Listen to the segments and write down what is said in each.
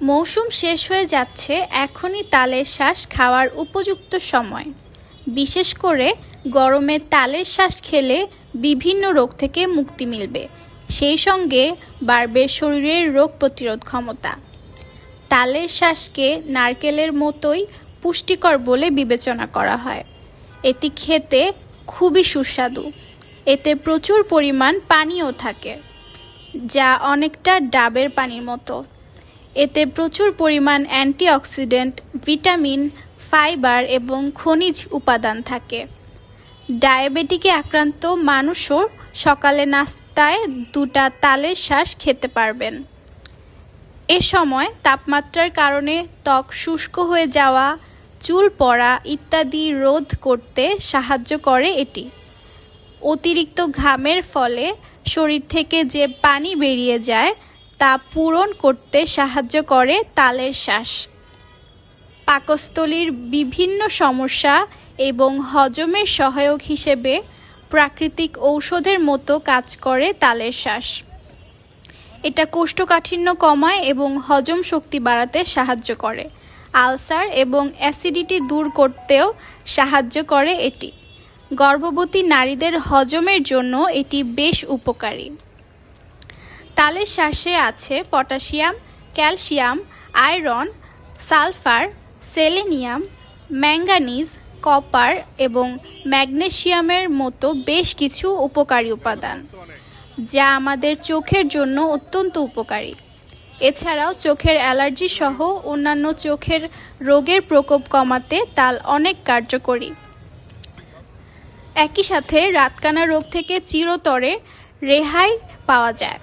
মৌসুম শেষ হয়ে যাচ্ছে এখনই তালের শ্বাস খাওয়ার উপযুক্ত সময়। বিশেষ করে গরমে তালের শ্বাস খেলে বিভিন্ন রোগ থেকে মুক্তি মিলবে। সেই সঙ্গে বাড়বে শরীরের রোগ প্রতিরোধ ক্ষমতা। তালের শ্বাসকে নারকেলের মতোই পুষ্টিকর বলে বিবেচনা করা হয়। এটি খেতে খুবই সুস্বাদু। এতে প্রচুর পরিমাণ পানিও থাকে, যা অনেকটা ডাবের পানির মতো। এতে প্রচুর পরিমাণ অ্যান্টিঅক্সিডেন্ট, ভিটামিন, ফাইবার এবং খনিজ উপাদান থাকে। ডায়াবেটিকে আক্রান্ত মানুষও সকালে নাস্তায় দুটা তালের শ্বাস খেতে পারবেন। এ সময় তাপমাত্রার কারণে ত্বক শুষ্ক হয়ে যাওয়া, চুল পড়া ইত্যাদি রোধ করতে সাহায্য করে এটি। অতিরিক্ত ঘামের ফলে শরীর থেকে যে পানি বেরিয়ে যায় তা পূরণ করতে সাহায্য করে তালের শ্বাস। পাকস্থলীর বিভিন্ন সমস্যা এবং হজমের সহায়ক হিসেবে প্রাকৃতিক ঔষধের মতো কাজ করে তালের শ্বাস। এটা কোষ্ঠকাঠিন্য কমায় এবং হজম শক্তি বাড়াতে সাহায্য করে। আলসার এবং অ্যাসিডিটি দূর করতেও সাহায্য করে এটি। গর্ভবতী নারীদের হজমের জন্য এটি বেশ উপকারী। তালের শ্বাসে আছে potassium, calcium, iron, sulphur, selenium, manganese, copper এবং ম্যাগনেশিয়ামের মতো বেশ কিছু উপকারী উপাদান, যা আমাদের চোখের জন্য অত্যন্ত উপকারী। এছাড়াও চোখের অ্যালার্জি সহ অন্যান্য চোখের রোগের প্রকোপ কমাতে তাল অনেক কার্যকরী। একই সাথে রাতকানা রোগ থেকে চিরতরে রেহাই পাওয়া যায়।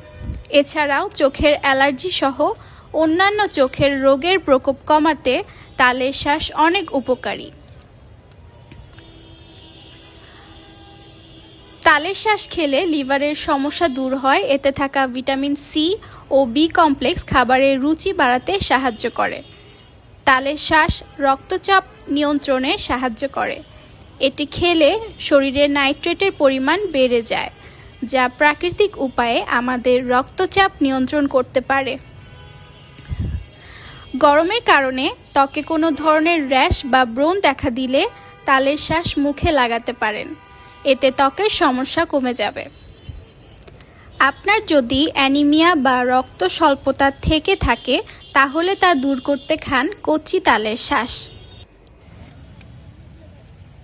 এছাড়াও চোখের অ্যালার্জি সহ অন্যান্য চোখের রোগের প্রকোপ কমাতে তালের শ্বাস অনেক উপকারী। তালের শ্বাস খেলে লিভারের সমস্যা দূর হয়, এতে থাকা ভিটামিন সি ও বি কমপ্লেক্স খাবারের রুচি বাড়াতে সাহায্য করে। তালের শ্বাস রক্তচাপ নিয়ন্ত্রণে সাহায্য করে। এটি খেলে শরীরে নাইট্রেটের পরিমাণ বেড়ে যায়। যা প্রাকৃতিক উপায়ে আমাদের রক্তচাপ নিয়ন্ত্রণ করতে পারে। গরমের কারণে ত্বকে কোনো ধরনের র্যাশ বা ব্রণ দেখা দিলে তালের শ্বাস মুখে লাগাতে পারেন। এতে ত্বকের সমস্যা কমে যাবে। আপনার যদি অ্যানিমিয়া বা রক্ত স্বল্পতা থেকে থাকে, তাহলে তা দূর করতে খান কচি তালের শ্বাস।